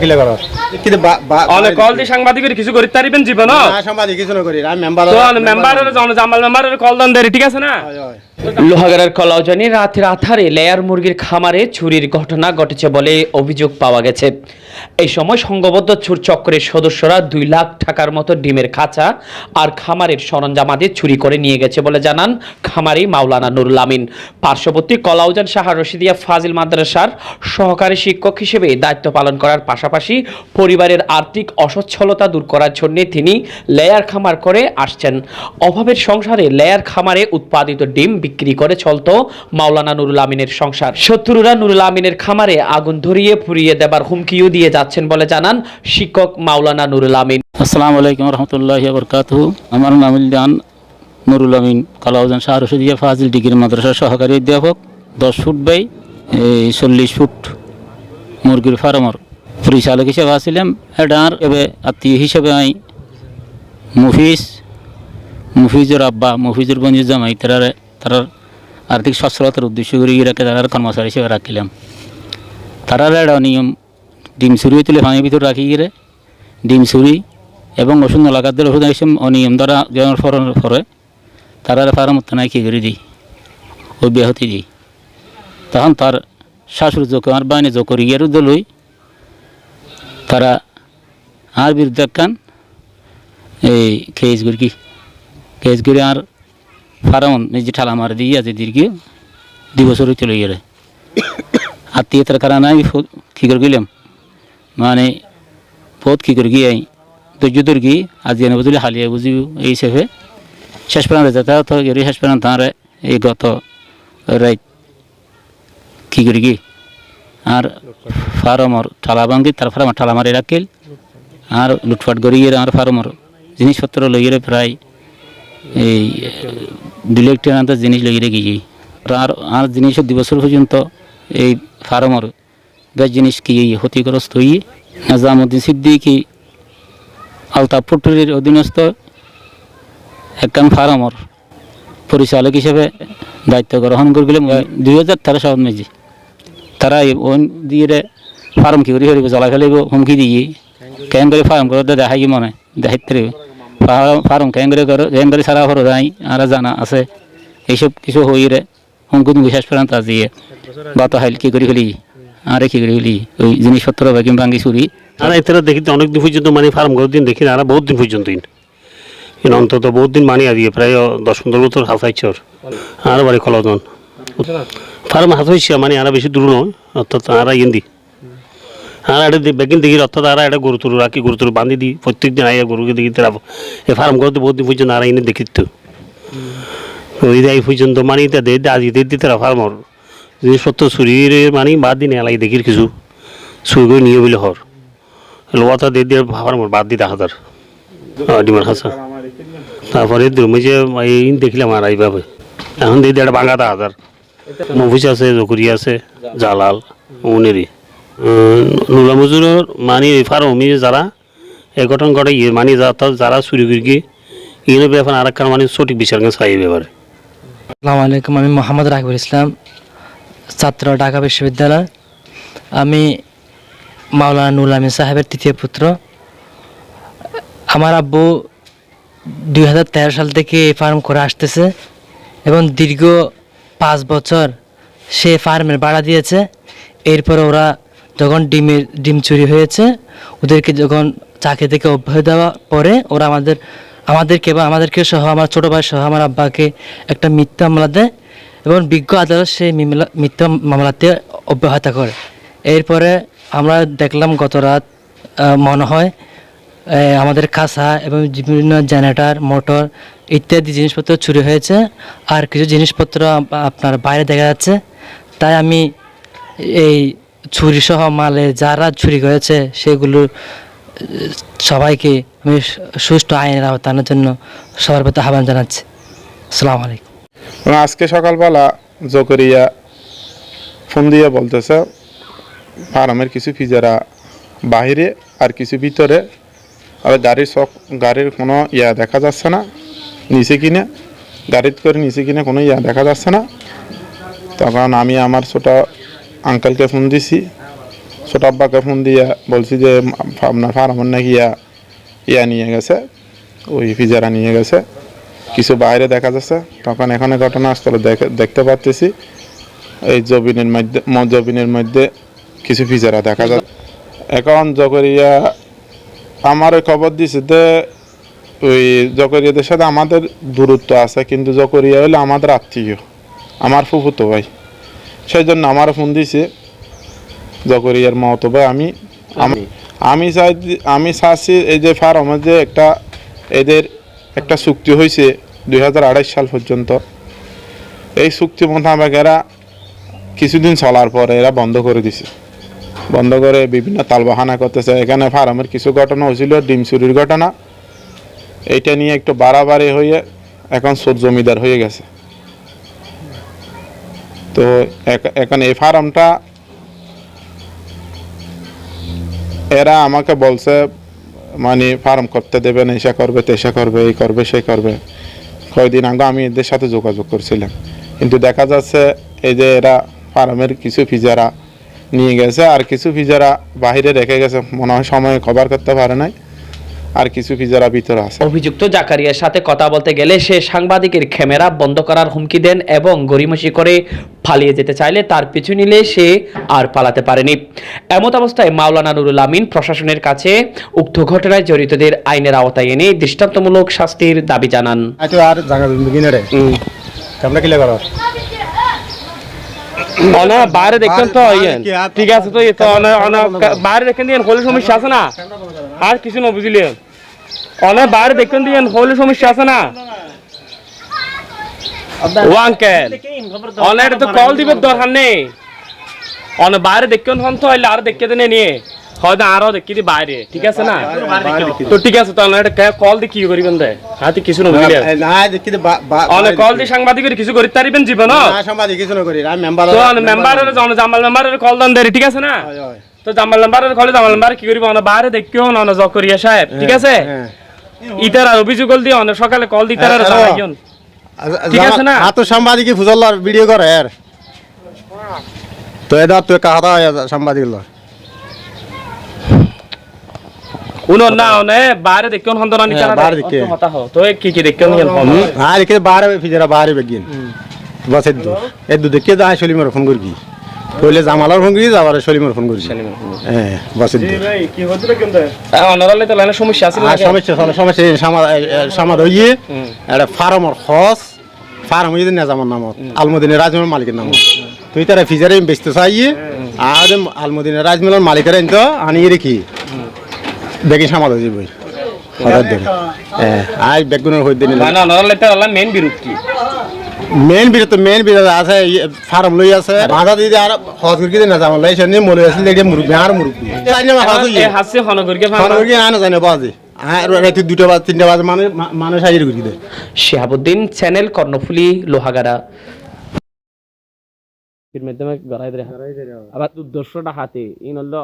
কিলে করো কিন্তু কল সাংবাদিকের কিছু জীবন না সাংবাদিক কিছু না করি আমি মেম্বার তো মেম্বারের জামাল মেম্বারের কল দেন দেরি ঠিক আছে না লোহাগাড়ার কলাউজানি রাতের আধারে লেয়ার মুরগির খামারে চুরির ঘটনা ঘটেছে বলে অভিযোগ পাওয়া গেছে। এই সময় সংঘবদ্ধ চুর চক্রের সদস্যরা দুই লাখ টাকার মতো ডিমের খাঁচা আর খামারের সরঞ্জামাদি চুরি করে নিয়ে গেছে বলে জানান খামারি মাওলানা নুরুল আমিন। পার্শ্ববর্তী কলাউজান সাহা রশিদিয়া ফাজিল মাদ্রাসার সহকারী শিক্ষক হিসেবে দায়িত্ব পালন করার পাশাপাশি পরিবারের আর্থিক অসচ্ছলতা দূর করার জন্য তিনি লেয়ার খামার করে আসছেন। অভাবের সংসারে লেয়ার খামারে উৎপাদিত ডিম বিক্রি করে চলত মাওলানা নুরুল আমিনের সংসার। শত্রুরা নুরুল আমিনের খামারে আগুন ধরিয়ে পুড়িয়ে দেবার হুমকিও দিয়ে যাচ্ছেন বলে জানান শিক্ষক মাওলানা নুরুল আমিন। আসসালামু আলাইকুম রহমতুল্লাহ বরকাত আমার নাম ইলদান নুরুল আমিন কালাউজান শাহ রশিদিয়া ফাজিল ডিগ্রি মাদ্রাসার সহকারী অধ্যাপক, দশ ফুট বাই চল্লিশ ফুট মুরগির ফার্মর পরিচালক হিসেবে আসছিলাম এটার এবে আত্মীয় হিসেবে আমি মুফিজ, মুফিজুর আব্বা, মুফিজুর বঞ্জির জামাই তারা তার আর্থিক সচ্ছলতার উদ্দেশ্য করে ইরাকে তারা কর্মচারী হিসেবে রাখিলাম। তারা এটা নিয়ম, ডিম চুরি তুলে ভাঙির ভিতর রাখি গিয়ে ডিম চুরি এবং ওষুধ নলাকাতদের ওষুধ এসে অনিয়ম দ্বারা যেমন ফরন ফরে তারা ফার্ম নাই কি করে দিই অব্যাহতি দিই। তখন তার শাশুড়ি যোগ আর বাইনে যোগ করি গিয়ে তারা আর বিরুদ্ধে কান এই খেয়েছ কি? খেয়েছ করে আর ফার্ম নিজে ঠালা মারে দিয়ে আছে দীর্ঘ দুই বছর চলে গেলে আত্মীয়তার কারণে আমি কী করে গেলাম? মানে বহুত কী করে গিয়ে ধৈর্য ধর গিয়ে আজ এনে বুঝলি হালিয়া বুঝিব এই হিসেবে শেষ পর্যন্ত যেতে তো এর শেষ পর্যন্ত তাঁর এই গত রাত কী করে গিয়ে? আর ফার্মর ঠালা ভাঙি তার ফার্মর ঠালা মারি রাখিল। আর লুটফাট করি গিয়ে আর ফার্মর জিনিসপত্র লইয়ে প্রায় এই দু লাখ টাকার জিনিস লইয়ে গিয়ে। আর আর জিনিস দুই বছর পর্যন্ত এই ফার্মর বেশ জিনিস কি ক্ষতিগ্রস্ত হয়ে নাজামুদ্দিন সিদ্দিকি, আলতাফ ফুটুরির অধীনস্থ একখান ফার্মর পরিচালক হিসেবে দায়িত্ব গ্রহণ করলে দুই হাজার তেরো সাল মেজি তারা ওন দিয়ে ফার্ম কি করে জ্বালা ফেলিব হুমকি দিয়ে, কেন করে ফার্ম করে কি মনে, দেখাইতে ফার্ম কেন করে করে করে সারা হর যাই আর জানা আছে এইসব কিছু হইরে তুমি শেষ পর্যন্ত দিয়ে গত হাইল কি করে ফেলি আরে কি করে ফেলি ওই জিনিসপত্র বা কিংবা ভাঙ্গি চুরি আর এতে দেখি অনেক দিন পর্যন্ত মানে ফার্ম করার দিন দেখি আর বহুত দিন পর্যন্ত অন্তত বহুত দিন মানি দিয়ে প্রায় দশ পনেরো বছর হাসাইছে ওর আর বাড়ি খলাদন ফার্ম হাসাইছে মানে আর বেশি দূর নয় অর্থাৎ আর ইন্দি আর এটা বেগিন দেখি অর্থাৎ আর এটা গরু তুরু রাখি গরু তুরু বান্ধি দিই প্রত্যেক দিন আইয়া গরুকে দেখি তারা এই ফার্ম করতে বহুত দিন পর্যন্ত আর এনে দেখি তো ওই এই পর্যন্ত মানে এটা দে আজি দে দিতে ফার্মর জিনিসপত্র চুরির মানে বাদ দিন এলাই দেখির কিছু চুরি করে নিয়ে বলে হর লোয়াটা দিয়ে দিয়ে ভাবার মোর বাদ দিতে হাজার ডিমার হাসা তারপরে দ্রুমে যে এই দেখলাম আর এইভাবে এখন দিয়ে দিয়ে বাঙ্গাটা হাজার মফিস আছে জকুরি আছে জালাল উনেরই নুলা মজুরের মানে ফার্মি যারা এই ঘটন ঘটে ইয়ে মানে যারা চুরি গিয়ে এগুলো ব্যাপার আর একটা মানে সঠিক বিচার চাই ব্যাপারে আসসালামু আলাইকুম, আমি মোহাম্মদ রাকিবুল ইসলাম, ছাত্র ঢাকা বিশ্ববিদ্যালয়। আমি মাওলানা নুল আমিন সাহেবের তৃতীয় পুত্র। আমার আব্বু দুই হাজার তেরো সাল থেকে এই ফার্ম করে আসতেছে এবং দীর্ঘ পাঁচ বছর সে ফার্মের ভাড়া দিয়েছে। এরপর ওরা যখন ডিমের ডিম চুরি হয়েছে, ওদেরকে যখন চাকরি থেকে অব্যাহত দেওয়া পরে ওরা আমাদের, আমাদেরকে বা আমাদেরকে সহ, আমার ছোটো ভাই সহ, আমার আব্বাকে একটা মিথ্যা মামলা দেয় এবং বিজ্ঞ আদালত সেই মিথ্যা মামলাতে অব্যাহত করে। এরপরে আমরা দেখলাম গত রাত মনে হয় আমাদের কাঁসা এবং বিভিন্ন জেনারেটার, মোটর ইত্যাদি জিনিসপত্র চুরি হয়েছে। আর কিছু জিনিসপত্র আপনার বাইরে দেখা যাচ্ছে। তাই আমি এই ছুরি সহ মালে যারা ছুরি করেছে, সেগুলো সবাইকে আমি সুষ্ঠু আইনের আওতানোর জন্য সবার প্রতি আহ্বান জানাচ্ছি। আসসালামু আলাইকুম। আজকে সকালবেলা জকরিয়া ফোন দিয়ে বলতেছে ফার্মের কিছু ফিজারা বাহিরে আর কিছু ভিতরে। আর গাড়ির সব গাড়ির কোনো ইয়া দেখা যাচ্ছে না, নিচে কিনে গাড়িতে করে নিচে কিনে কোনো ইয়া দেখা যাচ্ছে না। তখন আমি আমার ছোট আঙ্কেলকে ফোন দিছি। ছোট আব্বাকে ফোন দিয়া বলছি যে, আপনার ফার্মের নাকি ইয়া নিয়ে গেছে, ওই ফিজারা নিয়ে গেছে। কিছু বাইরে দেখা যাচ্ছে। তখন এখানে ঘটনাস্থলে দেখে, দেখতে পাচ্ছি এই জবিনের মধ্যে জবিনের মধ্যে কিছু পিজারা দেখা যাচ্ছে। এখন জকরিয়া আমার খবর দিছে যে, ওই জকরিয়াদের সাথে আমাদের দূরত্ব আছে, কিন্তু জকরিয়া হলো আমাদের আত্মীয়, আমার ফুফুতো ভাই। সেই জন্য আমার ফোন দিছে জকরিয়ার মতো ভাই আমি। আমি- আমি। চাই আমি চাচ্ছি এই যে ফার্মের যে একটা এদের একটা চুক্তি হয়েছে দুই সাল পর্যন্ত। এই চুক্তি মোতাবেক এরা কিছুদিন চলার পরে এরা বন্ধ করে দিছে। বন্ধ করে বিভিন্ন তালবাহানা করতেছে। এখানে ফার্মের কিছু ঘটনা হয়েছিল ডিম চুরির ঘটনা। এইটা নিয়ে একটু বাড়াবাড়ি হয়ে এখন সোদ জমিদার হয়ে গেছে। তো এখ- এখন এই ফার্মটা এরা আমাকে বলছে মানে ফার্ম করতে দেবে না, এসা করবে, তেসা করবে, এই করবে, সে করবে। কয়দিন আগে আমি এদের সাথে যোগাযোগ করছিলাম। কিন্তু দেখা যাচ্ছে এই যে এরা ফার্মের কিছু ফিজারা নিয়ে গেছে, আর কিছু ফিজারা বাহিরে রেখে গেছে। মনে হয় সময় কভার করতে পারে নাই। আর কিছু ফিজারা ভিতরে আছে? অভিযুক্ত জাকারিয়ার সাথে কথা বলতে গেলে সে সাংবাদিকের ক্যামেরা বন্ধ করার হুমকি দেন এবং গড়িমসি করে পালিয়ে যেতে চাইলে তার পিছু নিলে সে আর পালাতে পারেনি। এমত অবস্থায় মাওলানা নুরুল আমিন প্রশাসনের কাছে উক্ত ঘটনায় জড়িতদের আইনের আওতায় এনে দৃষ্টান্তমূলক শাস্তির দাবি জানান। অনা বাইরে তো কি আর- ঠিক আছে তো তো অনা অনা বাইরে দেখেন হলে সমস্যা আছে না? আর কিছু না বুঝলিয়েন অনা বাইরে দেখতেন দিয়েন হলে সমস্যা আছে না। ও আঙ্কেল তো কল দিবে দরকার নেই। বাইরে দেখতেন হন তো হইলে আর দেনে নিয়ে। হয়তো আরও দেখি দি বাইরে ঠিক আছে না? তো ঠিক আছে কল দি কি করিবেন দে হাতে কিছু না না দেখি অনেক কল দি সাংবাদিকের কিছু করি তারিবেন জীবন সাংবাদিক কিছু না করি আমি মেম্বার তো মেম্বারের জন জামাল মেম্বারের কল দেন দেরি ঠিক আছে না? তো জামাল মেম্বারের কলে জামাল মেম্বার কি করিব? না বাইরে দেখিও না না জকরিয়া সাহেব ঠিক আছে? ইতার আর অভিযোগ কল দিয়ে অনেক সকালে কল দিতে আর হ্যাঁ, জানাইন ঠিক আছে না? হাত সাংবাদিক ফুজল্লার ভিডিও করে এর। তো এদার তুই কাহাতা সাংবাদিক লর উনো না ওনে বাইরে দেখিও হন না নিচে হ্যাঁ, বাইরে দেখে। হো তো এ কি কি দেখিও নিয়েন আর এখানে বাহারে ফিজারা বাহারে বেগিন। বস এদু এদু দেখে যা সলিমর ফোন করবি কইলে জামালার ফোন করি যাবার সলিমর ফোন করবি হ্যাঁ সমস্যা সমস্যা সমস্যা হইয়ে একটা ফার্মর ফার্ম হইয়ে নেজামার নামত আলমদিনের রাজমের মালিকের নামত। তুই তারা ফিজারে বেচতে চাইয়ে আর আলমদিনের রাজমেলার মালিকের আনতো আনিয়ে রেখি দেখি। সামাদ হয়ে যাবই হঠাৎ দেখে। হ্যাঁ আজ বেগুনের দিন না না অনারালে তো মেইন বিরোধ কি? মেন বিরত তো মেন বিরত আছে ফার্ম লই আছে। বাধা দিদি আর হজ করি না। জামাল লাই সে মরে আছে লেগে মুরব্বি আর মুরব্বি। জানি না হাজ এ হাসছে হনগরকে ফার্ম। করি না জানে বাজে। আর রাতে দুটো বাজে তিনটা বাজে মানুষ মানুষ হাজির করি দেয়। শিহাবুদ্দিন চ্যানেল কর্ণফুলী লোহাগাড়া। এর মাধ্যমে গড়াই ধরে আবার উদ্দেশ্যটা হাতে ইন হলো